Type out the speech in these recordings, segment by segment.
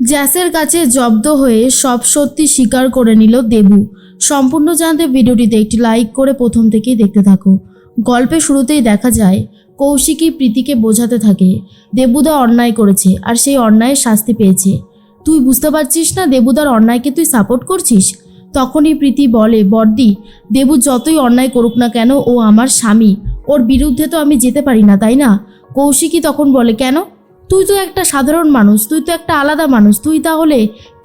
জ্যাসের কাছে জব্দ হয়ে সব সত্যি স্বীকার করে নিল দেবু। সম্পূর্ণ জানতে ভিডিওটিতে একটি লাইক করে প্রথম থেকেই দেখতে থাকো। গল্পের শুরুতেই দেখা যায়, কৌশিকী প্রীতিকে বোঝাতে থাকে, দেবুদা অন্যায় করেছে আর সেই অন্যায়ের শাস্তি পেয়েছে। তুই বুঝতে পারছিস না দেবুদার অন্যায়কে তুই সাপোর্ট করছিস? তখনই প্রীতি বলে, বর্দি, দেবু যতই অন্যায় করুক না কেন ও আমার স্বামী। ওর বিরুদ্ধে তো আমি যেতে পারি না, তাই না? কৌশিকী তখন বলে, কেন? তুই তো একটা সাধারণ মানুষ, তুই তো একটা আলাদা মানুষ, তুই তাহলে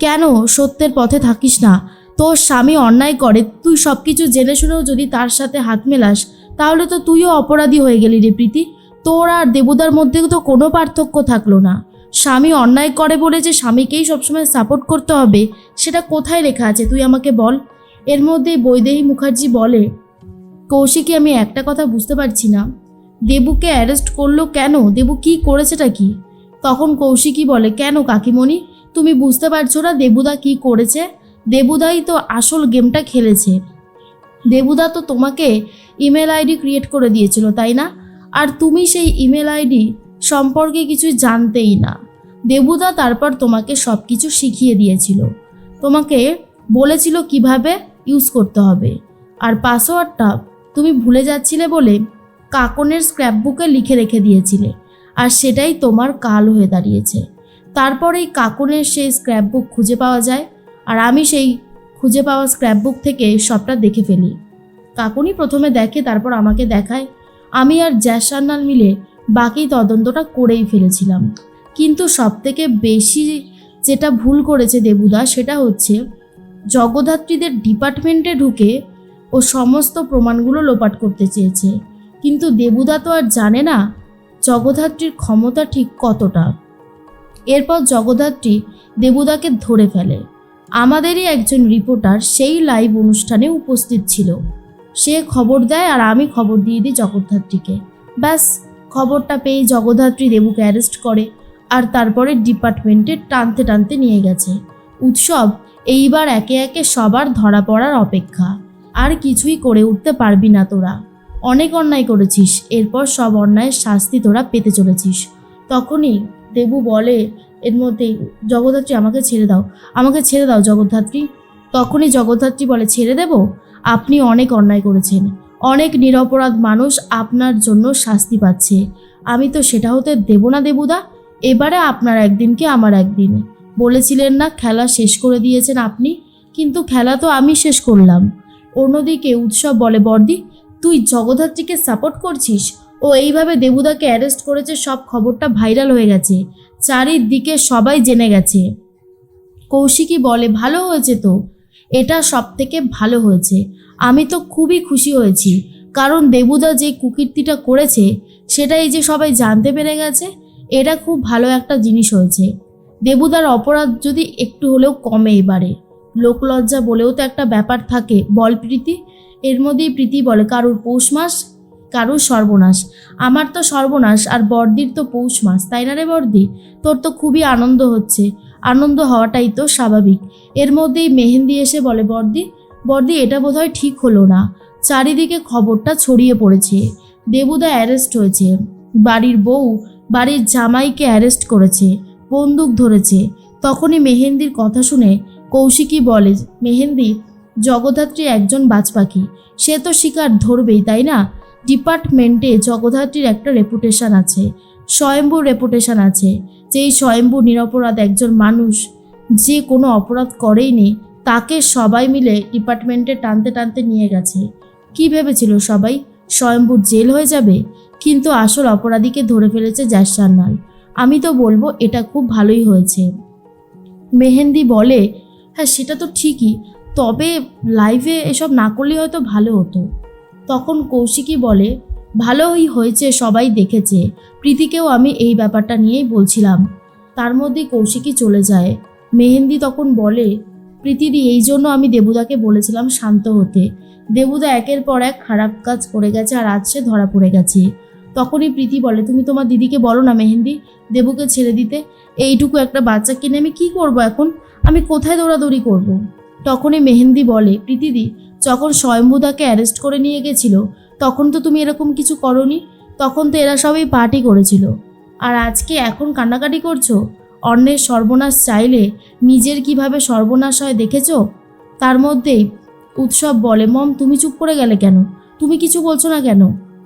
কেন সত্যের পথে থাকিস না? তোর স্বামী অন্যায় করে, তুই সব কিছু জেনে শুনেও যদি তার সাথে হাত মেলাস, তাহলে তো তুইও অপরাধী হয়ে গেলি রে প্রীতি। তোর আর দেবুদার মধ্যে তো কোনো পার্থক্য থাকল না। স্বামী অন্যায় করে বলে যে স্বামীকেই সবসময় সাপোর্ট করতে হবে, সেটা কোথায় লেখা আছে তুই আমাকে বল? এর মধ্যে বৈদেহী মুখার্জি বলে, কৌশিকী, আমি একটা কথা বুঝতে পারছি না। দেবুকে অ্যারেস্ট করল কেন? দেবু কি করেছেটা কি? তখন কৌশিকী বলে, কেন কাকিমণি? তুমি বুঝতে পারছ না দেবুদা কি করেছে? দেবুদাই তো আসল গেমটা খেলেছে। দেবুদা তো তোমাকে ইমেল আইডি ক্রিয়েট করে দিয়েছিল, তাই না? আর তুমি সেই ইমেল আইডি সম্পর্কে কিছু জানতেই না। দেবুদা তারপর তোমাকে সব কিছু শিখিয়ে দিয়েছিল। তোমাকে বলেছিল কীভাবে ইউজ করতে হবে। আর পাসওয়ার্ডটা তুমি ভুলে যাচ্ছিলে বলে কাকনের স্ক্র্যাপবুকে লিখে রেখে দিয়েছিলে। আর সেটাই তোমার কাল হয়ে দাঁড়িয়েছে। তারপর এই কাকনের সেই স্ক্র্যাপবুক খুঁজে পাওয়া যায় আর আমি সেই খুঁজে পাওয়া স্ক্র্যাপবুক থেকে সবটা দেখে ফেলি। কাকুনি প্রথমে দেখে, তারপর আমাকে দেখায়। আমি আর জ্যাসান্নাল মিলে বাকি তদন্তটা করেই ফেলেছিলাম। কিন্তু সবথেকে বেশি যেটা ভুল করেছে দেবুদা, সেটা হচ্ছে জগদ্ধাত্রীদের ডিপার্টমেন্টে ঢুকে ও সমস্ত প্রমাণগুলো লোপাট করতে চেয়েছে। কিন্তু দেবুদা তো আর জানে না জগদ্ধাত্রীর ক্ষমতা ঠিক কতটা? এরপর জগদ্ধাত্রী দেবুদাকে ধরে ফেলে। আমাদেরই একজন রিপোর্টার সেই লাইভ অনুষ্ঠানে উপস্থিত ছিল। সে খবর দেয় আর আমি খবর দিয়ে দিই জগদ্ধাত্রীকে। ব্যাস, খবরটা পেয়ে জগদ্ধাত্রী দেবুকে অ্যারেস্ট করে আর তারপরে ডিপার্টমেন্টে টানতে টানতে নিয়ে গেছে। উৎসব এইবার একে একে সবার ধরা পড়ার অপেক্ষা। আর কিছুই করে উঠতে পারবি না তোরা। অনেক অন্যায় করেছিস, এরপর সব অন্যায়ের শাস্তি তোরা পেতে চলেছিস। তখনই দেবু বলে, এর মধ্যেই জগদ্ধাত্রী আমাকে ছেড়ে দাও, আমাকে ছেড়ে দাও জগদ্ধাত্রী। তখনই জগদ্ধাত্রী বলে, ছেড়ে দেব? আপনি অনেক অন্যায় করেছেন, অনেক নিরপরাধ মানুষ আপনার জন্য শাস্তি পাচ্ছে। আমি তো সেটা হতে দেব না, দেবুদা। এবারে আপনার একদিনকে আমার একদিন? বলেছিলেন না, খেলা শেষ করে দিয়েছেন আপনি, কিন্তু খেলা তো আমি শেষ করলাম। অন্যদিকে উৎসব বলে বর্দি তুই জগদ্ধাত্রীকে সাপোর্ট করছিস? ও এইভাবে দেবুদাকে অ্যারেস্ট করেছে, সব খবরটা ভাইরাল হয়ে গেছে। চারিদিকে সবাই জেনে গেছে। কৌশিকী বলে, ভালো হয়েছে তো। এটা সব থেকে ভালো হয়েছে। আমি তো খুবই খুশি হয়েছি। কারণ দেবুদা যে কুকীর্তিটা করেছে, সেটা এই যে সবাই জানতে পেরে গেছে, এটা খুব ভালো একটা জিনিস হয়েছে। দেবুদার অপরাধ যদি একটু হলেও কমে এবারে। লোকলজ্জা বলেও তো একটা ব্যাপার থাকে। বল প্রীতি এর মধ্যেই প্রীতি বলে, কারুর পৌষ মাস, কারুর সর্বনাশ। আমার তো সর্বনাশ আর বর্দির তো পৌষ মাস, তাই না রে বর্দি তোর তো খুবই আনন্দ হচ্ছে। আনন্দ হওয়াটাই তো স্বাভাবিক। এর মধ্যেই মেহেন্দি এসে বলে বর্দি বর্দি এটা বোধহয় ঠিক হলো না। চারিদিকে খবরটা ছড়িয়ে পড়েছে। দেবুদা অ্যারেস্ট হয়েছে। বাড়ির বউ, বাড়ির জামাইকে অ্যারেস্ট করেছে। বন্দুক ধরেছে। তখনই মেহেন্দির কথা শুনে কৌশিকী বলে, মেহেন্দি জগদ্ধাত্রী একজন বাজ পাখি সে তো শিকার ধরবেই, তাই না? ডিপার্টমেন্টে জগদ্ধাত্রীর একটা রেপুটেশন আছে। স্বয়ম্ভূর রেপুটেশন আছে। যেই স্বয়ম্ভূ নিরপরাধ একজন মানুষ, যে কোনো অপরাধ করেইনি, তাকে সবাই মিলে ডিপার্টমেন্টে টানতে টানতে নিয়ে গেছে। কি ভেবেছিল সবাই? স্বয়ম্ভূর জেল হয়ে যাবে? কিন্তু আসল অপরাধীকে ধরে ফেলেছে জ্যাসান্নাল আমি তো বলব, এটা খুব ভালোই হয়েছে। মেহেন্দি বলে হ্যাঁ সেটা তো ঠিকই তবে লাইভে এসব না করলে হয়তো ভালো হতো। তখন কৌশিকী বলে, ভালোই হয়েছে, সবাই দেখেছে। প্রীতিকেও আমি এই ব্যাপারটা নিয়েই বলছিলাম। তার মধ্যেই কৌশিকী চলে যায়। মেহেন্দি তখন বলে, প্রীতিদি, এই জন্য আমি দেবুদাকে বলেছিলাম শান্ত হতে। দেবুদা একের পর এক খারাপ কাজ করে গেছে আর আজ সে ধরা পড়ে গেছে। তখনই প্রীতি বলে, তুমি তোমার দিদিকে বলো না মেহেন্দি, দেবুকে ছেড়ে দিতে। এইটুকু একটা বাচ্চা কিনে আমি কি করব এখন? আমি কোথায় দৌড়াদৌড়ি করব। তখনই মেহেন্দি বলে প্রীতিদি যখন স্বয়ম্ভুদাকে অ্যারেস্ট করে নিয়ে গেছিল, তখন তো তুমি এরকম কিছু করনি, তখন তো এরা সবাই পার্টি করেছিল। আর আজকে এখন কান্নাকাটি করছ? অন্যের সর্বনাশ চাইলে নিজের কীভাবে সর্বনাশ হয় দেখেছ? তার মধ্যেই উৎসব বলে, মম, তুমি চুপ করে গেলে কেন? তুমি কিছু বলছো না কেন?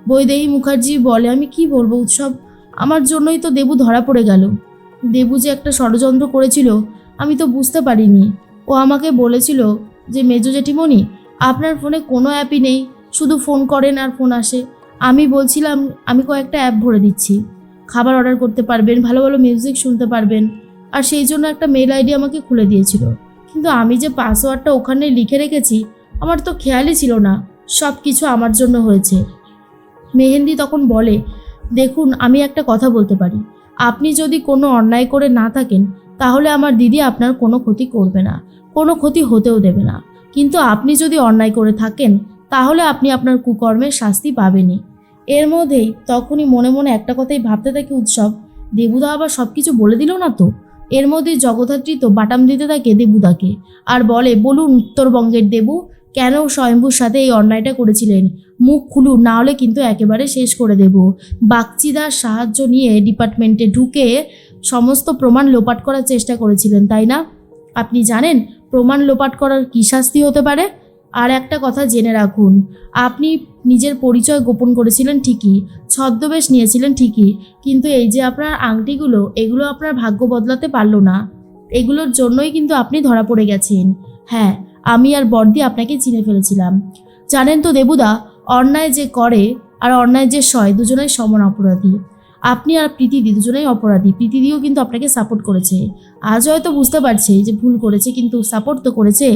বৈদেহী মুখার্জি বলে, আমি কি বলব উৎসব? আমার জন্যই তো দেবু ধরা পড়ে গেল। দেবু যে একটা ষড়যন্ত্র করেছিল, আমি তো বুঝতে পারিনি। ও আমাকে বলেছিল যে, মেজো জেঠিমণি, আপনার ফোনে কোনো অ্যাপই নেই, শুধু ফোন করেন আর ফোন আসে। আমি বলছিলাম, আমি কয়েকটা অ্যাপ ভরে দিচ্ছি। খাবার অর্ডার করতে পারবেন, ভালো ভালো মিউজিক শুনতে পারবেন। আর সেই জন্য একটা মেল আইডি আমাকে খুলে দিয়েছিল। কিন্তু আমি যে পাসওয়ার্ডটা ওখানে লিখে রেখেছি, আমার তো খেয়ালই ছিল না। সব কিছু আমার জন্য হয়েছে। মেহেন্দি তখন বলে, দেখুন, আমি একটা কথা বলতে পারি। আপনি যদি কোনো অন্যায় করে না থাকেন তাহলে আমার দিদি আপনার কোনো ক্ষতি করবে না, কোনো ক্ষতি হতেও দেবে না। কিন্তু আপনি যদি অন্যায় করে থাকেন, তাহলে আপনি আপনার কুকর্মের শাস্তি পাবেনই। এর মধ্যেই তখনই মনে মনে একটা কথাই ভাবতে থাকে উৎসব, দেবুদা আবার সব কিছু বলে দিল না তো? এর মধ্যেই জগদ্ধাত্রী তো বাটাম দিতে থাকে দেবুদাকে আর বলে, বলুন উত্তরবঙ্গের দেবু, কেন স্বয়ম্ভুর সাথে এই অন্যায়টা করেছিলেন? মুখ খুলুন, না হলে কিন্তু একেবারে শেষ করে দেব। বাগচিদার সাহায্য নিয়ে ডিপার্টমেন্টে ঢুকে সমস্ত প্রমাণ লোপাট করার চেষ্টা করেছিলেন, তাই না? আপনি জানেন প্রমাণ লোপাট করার কী শাস্তি হতে পারে? আর একটা কথা জেনে রাখুন, আপনি নিজের পরিচয় গোপন করেছিলেন ঠিকই, ছদ্মবেশ নিয়েছিলেন ঠিকই, কিন্তু এই যে আপনার আংটিগুলো, এগুলো আপনার ভাগ্য বদলাতে পারল না। এগুলোর জন্যই কিন্তু আপনি ধরা পড়ে গেছেন। হ্যাঁ আমি আর বর্দি আপনাকে চিনে ফেলেছিলাম। জানেন তো দেবুদা, অন্যায় যে করে আর অন্যায় যে সয়, দুজনেই সমান অপরাধী। আপনি আর প্রীতিদি দুজনেই অপরাধী। প্রীতিদিও কিন্তু আপনাকে সাপোর্ট করেছে। আজ হয়তো বুঝতে পারছে যে ভুল করেছে, কিন্তু সাপোর্ট তো করেছে।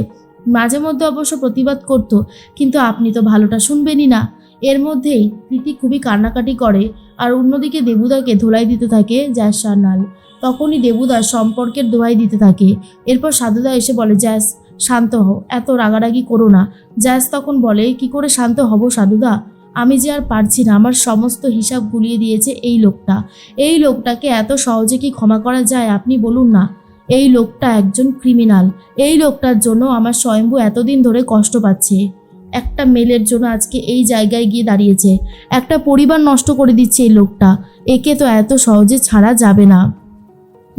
মাঝে মধ্যে অবশ্য প্রতিবাদ করতো, কিন্তু আপনি তো ভালোটা শুনবেনই না। এর মধ্যেই প্রীতি খুবই কান্নাকাটি করে, আর অন্যদিকে দেবুদাকে ধোলাই দিতে থাকে জ্যাস সান্যাল তখনই দেবুদা সম্পর্কের দোহাই দিতে থাকে। এরপর সাধুদা এসে বলে, জ্যাস, শান্ত হও, এত রাগারাগি করো না। জ্যাস তখন বলে, কি করে শান্ত হব সাধুদা? আমি যে আর পারছি না, আমার সমস্ত হিসাব গুলিয়ে দিয়েছে এই লোকটা। এই লোকটাকে এত সহজে কি ক্ষমা করা যায়? আপনি বলুন না। এই লোকটা একজন ক্রিমিনাল এই লোকটার জন্য আমার স্বয়ম্ভু এতদিন ধরে কষ্ট পাচ্ছে। একটা মেলের জন্য আজকে এই জায়গায় গিয়ে দাঁড়িয়েছে। একটা পরিবার নষ্ট করে দিচ্ছে এই লোকটা। একে তো এত সহজে ছাড়া যাবে না।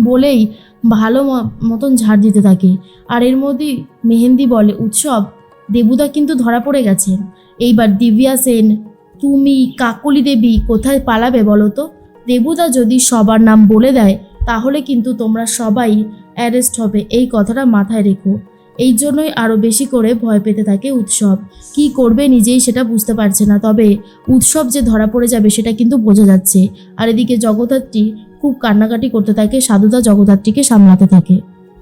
বলেই ভালো মতন ঝাড় দিতে থাকে। আর এর মধ্যেই মেহেন্দি বলে, উৎসব। দেবুদা কিন্তু ধরা পড়ে গেছেন এইবার দিব্যা সেন, তুমি কাকলি দেবী কোথায় পালাবে বলো তো? দেবুদা যদি সবার নাম বলে দেয়, তাহলে কিন্তু তোমরা সবাই অ্যারেস্ট হবে। এই কথাটা মাথায় রেখো। এই জন্যই আরও বেশি করে ভয় পেতে থাকে উৎসব। কি করবে নিজেই সেটা বুঝতে পারছে না, তবে উৎসব যে ধরা পড়ে যাবে সেটা কিন্তু বোঝা যাচ্ছে। আর এদিকে জগদ্ধাত্রী খুব কান্নাকাটি করতে থাকে, সাধুদা জগদ্ধাত্রীকে সামলাতে থাকে।